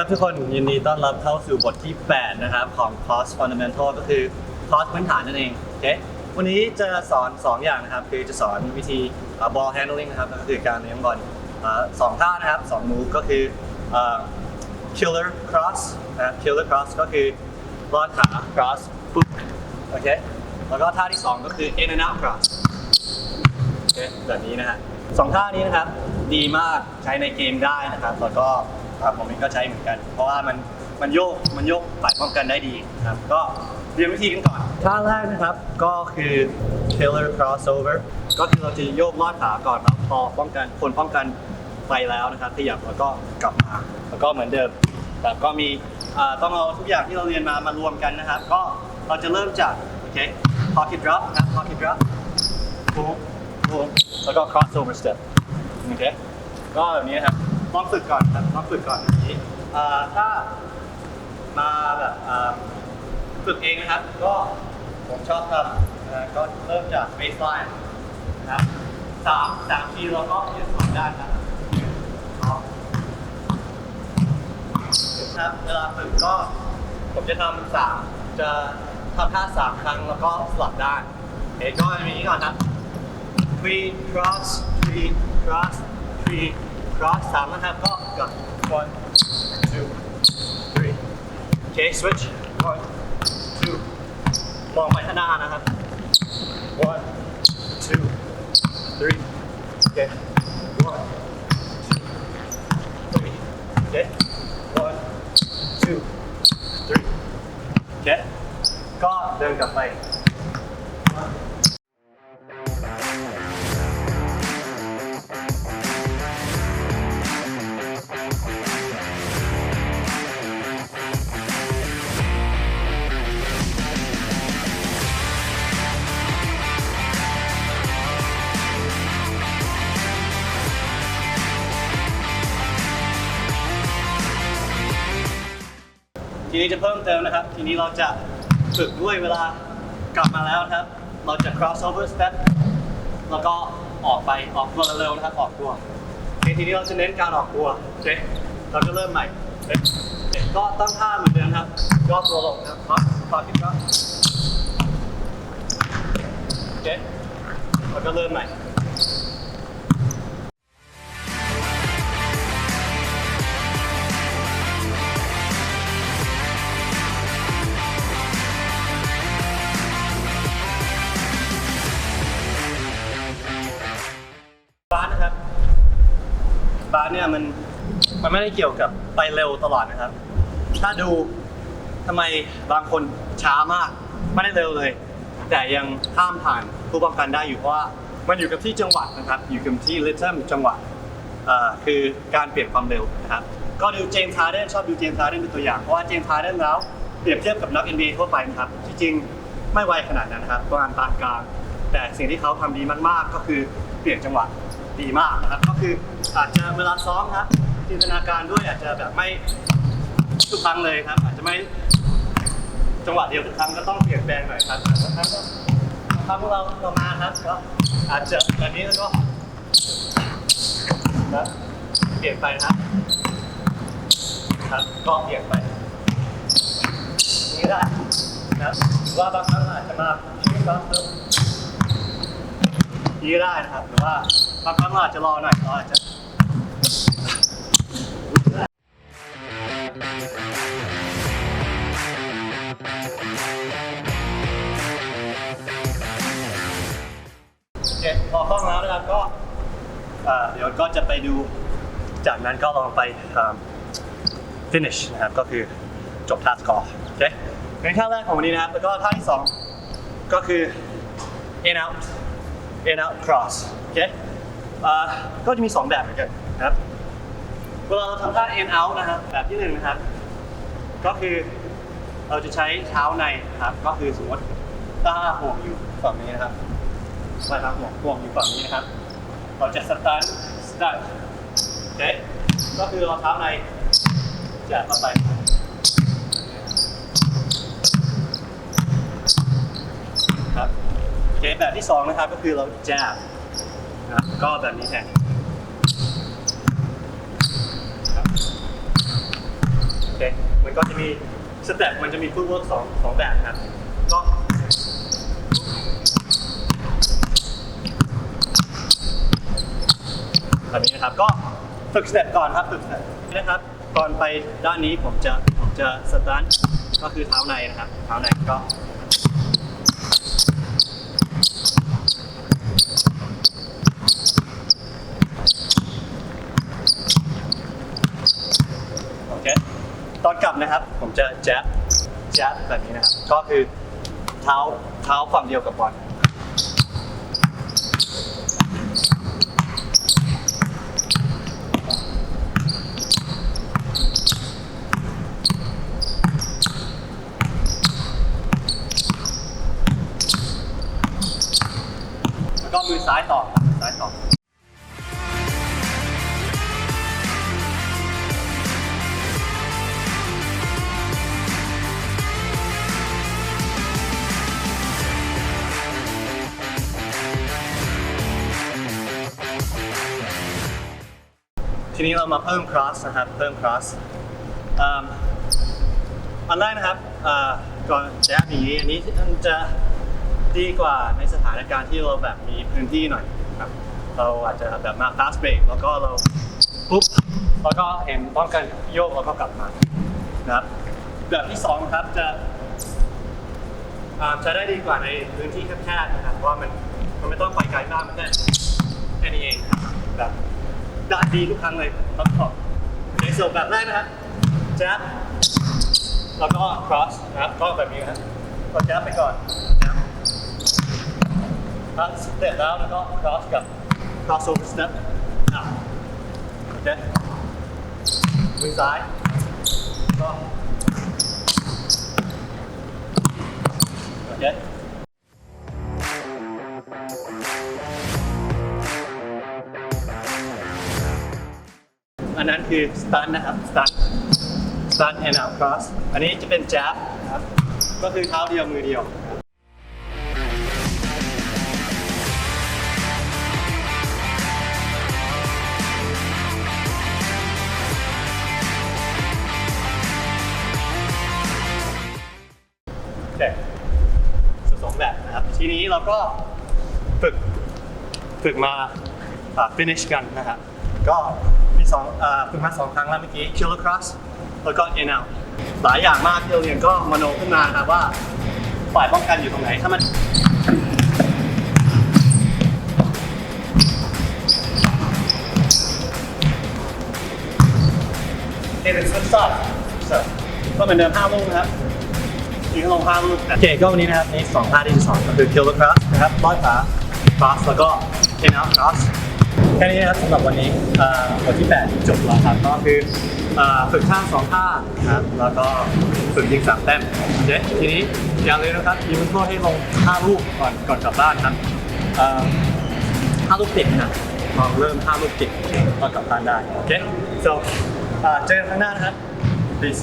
ครับทุกคนยินดีต้อนรับเข้าสู่บทที่ 8 นะครับ ของ Cross Fundamental ก็คือ Cross พื้นฐานนั่นเองโอเควันนี้จะสอน 2 อย่างนะครับ คือจะสอนวิธี ball handling นะครับก็คือการเลี้ยงบอลสองท่านะครับสอง move ก็คือเอ่อ killer cross นะครับ killer cross ก็คือลอดขา cross ปุ๊บโอเคแล้วก็ท่าที่ 2 ก็คือ in and out cross โอเคแบบนี้นะฮะสองท่านี้นะครับ ดีมากใช้ในเกมได้นะครับแล้วก็ อ่าผมเองก็ใช้เหมือนกัน เพราะว่ามันมันโยกมันโยกฝ่ายป้องกันได้ดีนะครับ ก็เรียนวิธีกันก่อนท่าแรกนะครับก็คือ killer crossover ก็คือเราจะโยกลอดขาก่อนแล้วพอป้องกันคนป้องกันไปแล้วนะครับขยับแล้วก็กลับมาแล้วก็เหมือนเดิมแต่ก็มีต้องเอาทุกอย่างที่เราเรียนมามารวมกันนะครับ ก็เราจะเริ่มจากโอเค pocket drop นะครับ pocket drop โค้งโค้งแล้วก็ crossover step โอเคก็แบบนี้นะครับ ลองฝึกก่อนครับลองฝึกก่อนแบบนี้อ่าถ้ามาแบบอ่าฝึกเองนะครับ ก็ผมชอบทำก็เริ่มจาก baseline นะครับสามสามทีเราก็เปลี่ยนสองด้านนะครับครับเวลาฝึกก็ผมจะทำสามจะทำท่าสามครั้งแล้วก็สลับด้านโอเคก็อย่างนี้ก่อนครับ three cross three cross three cross สามนะครับก็กับ one two three โอเค switch one two มองไปข้างหน้านะครับ one two three โอเค one two three โอเค one two three โอเคก็เดินกลับไป ทีนี้จะเพิ่มเติมนะครับ ทีนี้เราจะฝึกด้วยเวลากลับมาแล้วนะครับ เราจะ crossover step แล้วก็ออกไปออกตัวเร็วๆนะครับออกตัวโอเคทีนี้เราจะเน้นการออกตัวโอเคเราจะเริ่มใหม่เก็ตั้งท่าเหมือนเดิมครับย่อตัวลงนะครับพักพักอีกครับโอเคเราก็เริ่มใหม่ เนี่ยมันมันไม่ได้เกี่ยวกับไปเร็วตลอดนะครับ ถ้าดูทำไมบางคนช้ามากไม่ได้เร็วเลย แต่ยังข้ามผ่านผู้ป้องกันได้อยู่เพราะว่ามันอยู่กับที่จังหวะนะครับอยู่กับที่ริทึมจังหวะเอ่อคือการเปลี่ยนความเร็วนะครับก็ดูเจมส์ฮาร์เดนชอบดูเจมส์ฮาร์เดนเป็นตัวอย่างเพราะว่าเจมส์ฮาร์เดนแล้วเปรียบเทียบกับนัก NBA ทั่วไปนะครับที่จริงไม่ไวขนาดนั้นนะครับประมาณปานกลาง แต่สิ่งที่เขาทำดีมากๆ ก็คือเปลี่ยนจังหวะ ดีมากนะครับ ก็คืออาจจะเวลาซ้อมครับจินตนาการด้วยอาจจะแบบไม่ทุกครั้งเลยครับ อาจจะไม่จังหวะเดียวทุกครั้งก็ต้องเปลี่ยนแปลงหน่อยครับบางครั้งก็บางครั้งพวกเราเรามาครับก็อาจจะแบบนี้แล้วก็นะเปลี่ยนไปนะครับครับก็เปลี่ยนไปนี่ได้นะครับว่าบางครั้งอาจจะมาช่วยครับนี่ได้นะครับหรือว่า บางครั้งเราอาจจะรอหน่อยเราอาจจะโอเคพอคล่องแล้วนะครับก็อ่าเดี๋ยวก็จะไปดู จากนั้นก็ลองไปอ่า finish นะครับ ก็คือจบท่าสกอร์โอเคเป็นท่าแรกของวันนี้นะครับ แล้วก็ท่าที่สองก็คือ in out in out cross โอเค อ่าก็จะมีสองแบบเหมือนกันนะครับเวลาเราทำท่า in out นะครับแบบที่หนึ่งนะครับ ก็คือเราจะใช้เท้าในนะครับ ก็คือสมมติถ้าห่วงอยู่ฝั่งนี้นะครับไม่ครับห่วงห่วงอยู่ฝั่งนี้นะครับ เราจะสตาร์ทสตาร์ทโอเคก็คือเราเท้าในจกเข้าไปครับโอเคแบบที่สองนะครับก็คือเราแจบ นะครับก็แบบนี้แทนครับโอมันก็จะมีสเต็ปมันจะมีฟุตเวิร์กสองสองแบบครับ ก็แบบนี้นะครับ ก็ฝึกสเต็ปก่อนครับฝึกสเต็ปนะครับก่อนไปด้านนี้ผมจะผมจะสตาร์ทก็คือเท้าในนะครับ เท้าในก็ โอเค ตอ นะครับ ผมจะแจ๊บแจ๊บแบบนี้นะครับ ก็คือเท้าเท้าฝั่งเดียวกับบอลแล้วก็มือซ้ายต่อครับมือซ้ายต่อ ทีนี้เรามาเพิ่ม cross นะครับเพิ่ม cross อันแรกนะครับก่อนจะอย่างนี้อันนี้มันจะดีกว่าในสถานการณ์ที่เราแบบมีพื้นที่หน่อยครับเราอาจจะแบบมา fast break แล้วก็เราปุ๊บแล้วก็เห็นต้องการโยกแล้วก็กลับมานะครับ แบบที่สองครับจะจะได้ดีกว่าในพื้นที่แคบๆนะครับเพราะมันมันไม่ต้องไปไกลมากมันแค่แค่นี้เองครับแบบ ดีทุกครั้งเลยครับขอบในส่วนแบบแรกนะครับแจ๊บแล้วก็ cross นะครับก็แบบนี้นะครับก็แจ๊บไปก่อนจ๊บครับสเต็ปแล้วแล้วก็ cross กับ cross over step อะโอเคมือซ้ายก็โอเค อันนั้นคือ stun นะครับ stun stun and out cross อันนี้จะเป็น jab นะครับก็คือเท้าเดียวมือเดียวโอเคส่สองแบบนะครับ ทีนี้เราก็ฝึกฝึกมาอ่า finish กันนะครับก็ สองอ่าฝึกมาสองครั้งแล้วเมื่อกี้ killer cross แล้วก็ in out หลายอย่างมากที่เราเรียนก็มโนขึ้นมาครับว่าฝ่ายป้องกันอยู่ตรงไหนถ้ามันเห็นเป็นซับซ้อนก็เหมือนเดิมห้าลูกนะครับยิงลงห้าลูกโอเคก็วันนี้นะครับในสองท่าที่จะสอนก็คือ killer cross นะครับลอยขา cross แล้วก็ in out cross แค่นี้นะครับสำหรับวันนี้เอ่อวันที่ 8 จบแล้วครับก็คือฝึกท่าสองท่านะครับแล้วก็ฝึกยิงสามแต้มโอเคทีนี้อย่าลืมนะครับยิงโทษให้ลงห้าลูกก่อนก่อนกลับบ้านครับห้าลูกติดนะลองเริ่มห้าลูกติดก่อนกลับบ้านได้โอเค so เอ่อเจอกันข้างหน้านะครับ peace